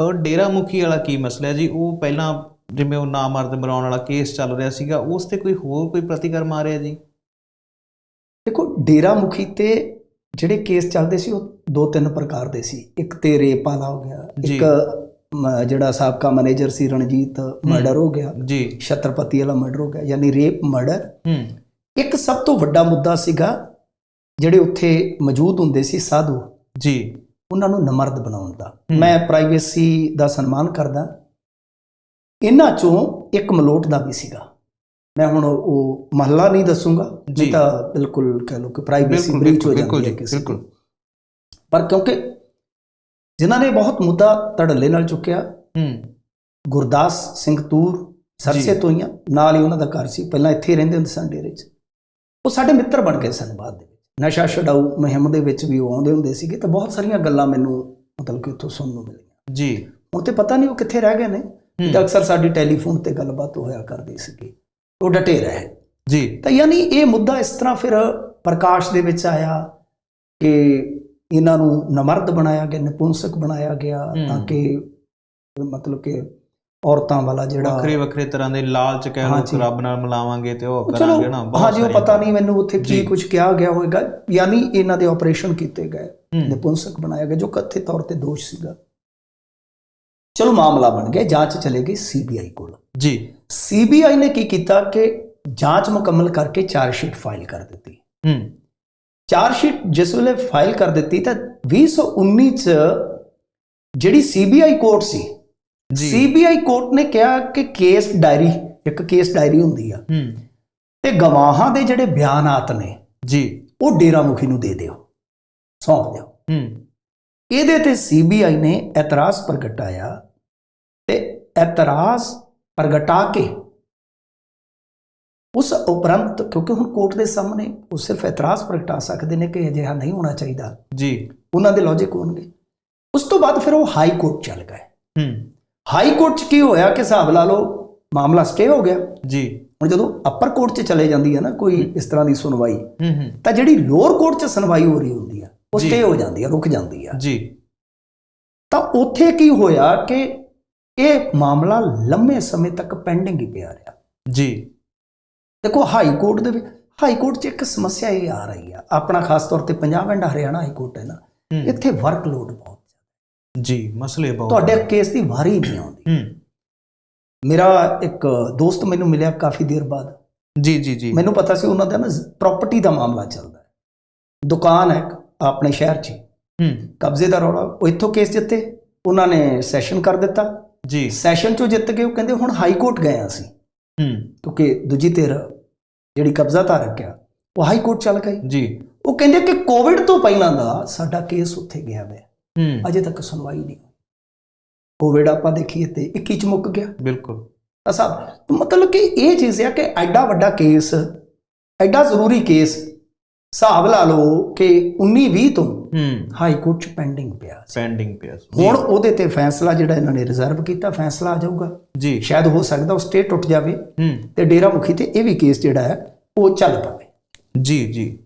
ਔਰ ਡੇਰਾ ਮੁਖੀ ਵਾਲਾ ਕੀ ਮਸਲਾ ਹੈ ਜੀ? ਉਹ ਪਹਿਲਾਂ ਜਿਵੇਂ ਉਹ ਨਾਮਰਦ ਬਣਾਉਣ ਵਾਲਾ ਕੇਸ ਚੱਲ ਰਿਹਾ ਸੀਗਾ ਉਸ ਤੇ ਕੋਈ ਹੋਰ ਕੋਈ ਪ੍ਰਤੀਕਰਮ ਆ ਰਿਹਾ ਜੀ? ਦੇਖੋ ਡੇਰਾ ਮੁਖੀ ਤੇ ਜਿਹੜੇ ਕੇਸ ਚੱਲਦੇ ਸੀ ਉਹ ਦੋ ਤਿੰਨ ਪ੍ਰਕਾਰ ਦੇ ਸੀ। ਇੱਕ ਤੇ ਰੇਪ ਵਾਲਾ ਹੋ ਗਿਆ। ਇੱਕ ਜਿਹੜਾ ਸਾਬਕਾ ਮੈਨੇਜਰ ਸੀ ਰਣਜੀਤ ਮਰਡਰ ਹੋ ਗਿਆ ਜੀ। ਛਤਰਪਤੀ ਵਾਲਾ ਮਰਡਰ ਹੋ ਗਿਆ ਯਾਨੀ ਰੇਪ ਮਰਡਰ। ਇੱਕ ਸਭ ਤੋਂ ਵੱਡਾ ਮੁੱਦਾ ਸੀਗਾ ਜਿਹੜੇ ਉੱਥੇ ਮੌਜੂਦ ਹੁੰਦੇ ਸੀ ਸਾਧੂ। ਜੀ। ਉਹਨਾਂ ਨੂੰ ਨਮਰਦ ਬਣਾਉਣ ਦਾ। ਮੈਂ ਪ੍ਰਾਈਵੇਸੀ ਦਾ ਸਨਮਾਨ ਕਰਦਾ। ਇਹਨਾਂ ਚੋਂ ਇੱਕ ਮਲੋਟ ਦਾ ਵੀ ਸੀਗਾ। ਮੈਂ ਹੁਣ ਉਹ ਮਹੱਲਾ ਨਹੀਂ ਦੱਸੂਗਾ। ਜੀ। ਤਾਂ ਬਿਲਕੁਲ ਕਹਿ ਲਓ ਕਿ ਪ੍ਰਾਈਵੇਸੀ ਬ੍ਰੀਚ ਹੋ ਜਾਂਦੀ ਹੈ ਕਿਸੇ। ਬਿਲਕੁਲ। ਪਰ ਕਿਉਂਕਿ ਜਿਨ੍ਹਾਂ ਨੇ ਬਹੁਤ ਮੁੱਦਾ ਧੜੱਲੇ ਨਾਲ ਚੁੱਕਿਆ ਹੂੰ। ਗੁਰਦਾਸ ਸਿੰਘ ਤੂਰ ਸਰਸੇ ਹੀ ਨਾਲ ਹੀ ਉਹਨਾਂ ਦਾ ਘਰ ਸੀ। ਪਹਿਲਾਂ ਇੱਥੇ ਰਹਿੰਦੇ ਹੁੰਦੇ ਸਨ ਡੇਰੇ 'ਚ। ਉਹ ਸਾਡੇ ਮਿੱਤਰ ਬਣ ਗਏ ਸਨ ਬਾਅਦ ਦੇ ਨਸ਼ਾ ਛਡਾਊ ਮੁਹਿੰਮ ਦੇ ਵਿੱਚ ਵੀ ਉਹ ਆਉਂਦੇ ਹੁੰਦੇ ਸੀਗੇ ਤਾਂ ਬਹੁਤ ਸਾਰੀਆਂ ਗੱਲਾਂ ਮੈਨੂੰ ਮਤਲਬ ਕਿ ਉੱਥੋਂ ਸੁਣਨ ਨੂੰ ਮਿਲੀਆਂ। ਜੀ। ਹੁਣ ਤੇ ਪਤਾ ਨਹੀਂ ਉਹ ਕਿੱਥੇ ਰਹਿ ਗਏ ਨੇ। ਤਾਂ ਅਕਸਰ ਸਾਡੀ ਟੈਲੀਫੋਨ ਤੇ ਗੱਲਬਾਤ ਹੋਇਆ ਕਰਦੀ ਸੀਗੀ। ਉਹ ਡਟੇ ਰਹੇ। ਜੀ। ਤਾਂ ਯਾਨੀ ਇਹ ਮੁੱਦਾ ਇਸ ਤਰ੍ਹਾਂ ਫਿਰ ਪ੍ਰਕਾਸ਼ ਦੇ ਵਿੱਚ ਆਇਆ ਕਿ ਇਹਨਾਂ ਨੂੰ ਨਮਰਦ ਬਣਾਇਆ ਗਿਆ ਨਿਪੁੰਸਕ ਬਣਾਇਆ ਗਿਆ। ਤਾਂ ਕਿ ਮਤਲਬ ਕਿ ਔਰਤਾਂ ਵਾਲਾ ਜਿਹੜਾ ਵੱਖਰੇ ਵੱਖਰੇ ਤਰ੍ਹਾਂ ਦੇ ਲਾਲਚ ਕਹਿ। ਕਿ ਰੱਬ ਨਾਲ ਮਿਲਾਵਾਂਗੇ ਤੇ ਉਹ ਕਰਾਂਗੇ ਨਾ ਚਲੋ ਹਾਂਜੀ ਉਹ ਪਤਾ ਨਹੀਂ ਮੈਨੂੰ ਉੱਥੇ ਕੀ। ਕੁਝ ਕਿਹਾ ਗਿਆ ਹੋਵੇਗਾ ਯਾਨੀ ਇਹਨਾਂ ਦੇ ਆਪਰੇਸ਼ਨ ਕੀਤੇ ਗਏ ਨਿਪੁੰਸਕ ਬਣਾਇਆ ਗਿਆ ਜੋ ਕਥਿਤ ਤੌਰ ਤੇ ਦੋਸ਼ ਸੀਗਾ। ਚਲੋ ਮਾਮਲਾ ਬਣ ਗਿਆ ਜਾਂਚ ਚਲੇ ਗਈ ਸੀਬੀਆਈ ਕੋਲ। ਜੀ। ਸੀਬੀਆਈ ਨੇ ਕੀ ਕੀਤਾ ਕਿ ਜਾਂਚ ਮੁਕੰਮਲ ਕਰਕੇ ਚਾਰਜ ਸ਼ੀਟ ਫਾਈਲ ਕਰ ਦਿੱਤੀ। ਹੂੰ। ਚਾਰਜ ਸ਼ੀਟ ਜਿਸ ਵੇਲੇ ਫਾਈਲ ਕਰ ਦਿੱਤੀ ਤਾਂ 2019 ਚ ਜਿਹੜੀ ਸੀਬੀਆਈ ਕੋਰਟ ਸੀ ਸੀਬੀਆਈ ਕੋਰਟ ਨੇ ਕਿਹਾ ਕਿ ਕੇਸ ਡਾਇਰੀ ਇੱਕ ਕੇਸ ਡਾਇਰੀ ਹੁੰਦੀ ਆ। ਹੂੰ। ਤੇ ਗਵਾਹਾਂ ਦੇ ਜਿਹੜੇ ਬਿਆਨਾਤ ਨੇ ਜੀ। ਉਹ ਡੇਰਾ ਮੁਖੀ ਨੂੰ ਦੇ ਦਿਓ ਸੌਂਪ ਦਿਓ। ਹੂੰ। ਇਹਦੇ ਤੇ ਸੀਬੀਆਈ ਨੇ ਇਤਰਾਜ਼ ਪ੍ਰਗਟਾਇਆ ਤੇ ਇਤਰਾਜ਼ ਪ੍ਰਗਟਾ ਕੇ ਉਸ ਉਪਰੰਤ ਕਿਉਂਕਿ ਹੁਣ ਕੋਰਟ ਦੇ ਸਾਹਮਣੇ ਉਹ ਸਿਰਫ ਇਤਰਾਜ਼ ਪ੍ਰਗਟਾ ਸਕਦੇ ਨੇ ਕਿ ਅਜਿਹਾ ਨਹੀਂ ਹੋਣਾ ਚਾਹੀਦਾ। ਜੀ। ਉਹਨਾਂ ਦੇ ਲੌਜੀਕ ਹੋਣਗੇ। ਉਸ ਤੋਂ ਬਾਅਦ ਫਿਰ ਉਹ ਹਾਈ ਕੋਰਟ ਚੱਲ ਗਏ। ਹੂੰ। ਹਾਈ ਕੋਰਟ 'ਚ ਕੀ ਹੋਇਆ ਕਿ ਹਿਸਾਬ ਲਾ ਲਓ ਮਾਮਲਾ ਸਟੇ ਹੋ ਗਿਆ। ਜੀ। ਹੁਣ ਜਦੋਂ ਅਪਰ ਕੋਰਟ 'ਚ ਚਲੇ ਜਾਂਦੀ ਹੈ ਨਾ ਕੋਈ ਇਸ ਤਰ੍ਹਾਂ ਦੀ ਸੁਣਵਾਈ ਹੂੰ ਹੂੰ। ਤਾਂ ਜਿਹੜੀ ਲੋਅਰ ਕੋਰਟ 'ਚ ਸੁਣਵਾਈ ਹੋ ਰਹੀ ਹੁੰਦੀ ਆ ਉਹ। ਸਟੇ ਹੋ ਜਾਂਦੀ ਆ ਰੁਕ ਜਾਂਦੀ ਆ। ਜੀ। ਤਾਂ ਉੱਥੇ ਕੀ ਹੋਇਆ ਕਿ ਇਹ ਮਾਮਲਾ ਲੰਮੇ ਸਮੇਂ ਤੱਕ ਪੈਂਡਿੰਗ ਹੀ ਪਿਆ ਰਿਹਾ। ਜੀ। ਦੇਖੋ ਹਾਈ ਕੋਰਟ ਦੇ ਵਿੱਚ ਹਾਈ ਕੋਰਟ 'ਚ ਇੱਕ ਸਮੱਸਿਆ ਇਹ ਆ ਰਹੀ ਆ। ਆਪਣਾ ਖਾਸ ਤੌਰ ਤੇ Punjab and Haryana high court ਹੈ ਨਾ ਇੱਥੇ ਵਰਕਲੋਡ ਬਹੁਤ ਜੀ ਮਸਲੇ ਬਹੁਤ ਤੁਹਾਡੇ ਕੇਸ ਦੀ ਵਾਰੀ ਨਹੀਂ ਆਉਂਦੀ। ਹੂੰ। ਮੇਰਾ ਇੱਕ ਦੋਸਤ ਮੈਨੂੰ ਮਿਲਿਆ ਕਾਫੀ ਦੇਰ ਬਾਅਦ। ਜੀ ਜੀ ਜੀ। ਮੈਨੂੰ ਪਤਾ ਸੀ ਉਹਨਾਂ ਦਾ ਨਾ ਪ੍ਰਾਪਰਟੀ ਦਾ ਮਾਮਲਾ ਚੱਲਦਾ ਹੈ। ਦੁਕਾਨ ਹੈ ਆਪਣੇ ਸ਼ਹਿਰ 'ਚ। ਹੀ। ਕਬਜ਼ੇ ਦਾ ਰੌਲਾ। ਉਹ ਇੱਥੋਂ ਕੇਸ ਜਿੱਤੇ। ਉਹਨਾਂ ਨੇ ਸੈਸ਼ਨ ਕਰ ਦਿੱਤਾ। ਜੀ। ਸੈਸ਼ਨ 'ਚੋਂ ਜਿੱਤ ਕੇ ਉਹ ਕਹਿੰਦੇ ਹੁਣ ਹਾਈ ਕੋਰਟ ਗਏ ਅਸੀਂ। ਹੂੰ। ਕਿਉਂਕਿ ਦੂਜੀ ਧਿਰ ਜਿਹੜੀ ਕਬਜ਼ਾ ਧਾਰਕ ਆ ਉਹ ਹਾਈ ਕੋਰਟ ਚੱਲ ਗਈ। ਜੀ। ਉਹ ਕਹਿੰਦੇ ਕਿ ਕੋਵਿਡ ਤੋਂ ਪਹਿਲਾਂ ਦਾ ਸਾਡਾ ਕੇਸ ਉੱਥੇ ਗਿਆ ਹੋਇਆ ਹੂੰ। ਅਜੇ ਤੱਕ ਸੁਣਵਾਈ ਨਹੀਂ ਕੋਵਿਡ ਆਪਾਂ ਦੇਖੀਏ ਤੇ 21 ਚ ਮੁੱਕ ਗਿਆ। ਬਿਲਕੁਲ। ਤਾਂ ਸਾਹਿਬ ਮਤਲਬ ਕਿ ਇਹ ਚੀਜ਼ ਹੈ ਕਿ ਐਡਾ ਵੱਡਾ ਕੇਸ ਐਡਾ ਜ਼ਰੂਰੀ ਕੇਸ ਹਿਸਾਬ ਲਾ ਲਓ ਕਿ 19 20 ਤੋਂ ਹਾਈ ਕੋਰਟ ਚ ਪੈਂਡਿੰਗ ਪਿਆ। ਪੈਂਡਿੰਗ ਪਿਆ। ਹੁਣ ਉਹਦੇ ਤੇ ਫੈਸਲਾ ਜਿਹੜਾ ਇਹਨਾਂ ਨੇ ਰਿਜ਼ਰਵ ਕੀਤਾ ਫੈਸਲਾ ਆ ਜਾਊਗਾ। ਜੀ। ਸ਼ਾਇਦ ਹੋ ਸਕਦਾ ਉਹ ਸਟੇ ਟੁੱਟ ਜਾਵੇ ਤੇ ਡੇਰਾ ਮੁਖੀ ਤੇ ਇਹ ਵੀ ਕੇਸ ਜਿਹੜਾ ਹੈ ਉਹ ਚੱਲ ਪਵੇ। ਜੀ ਜੀ।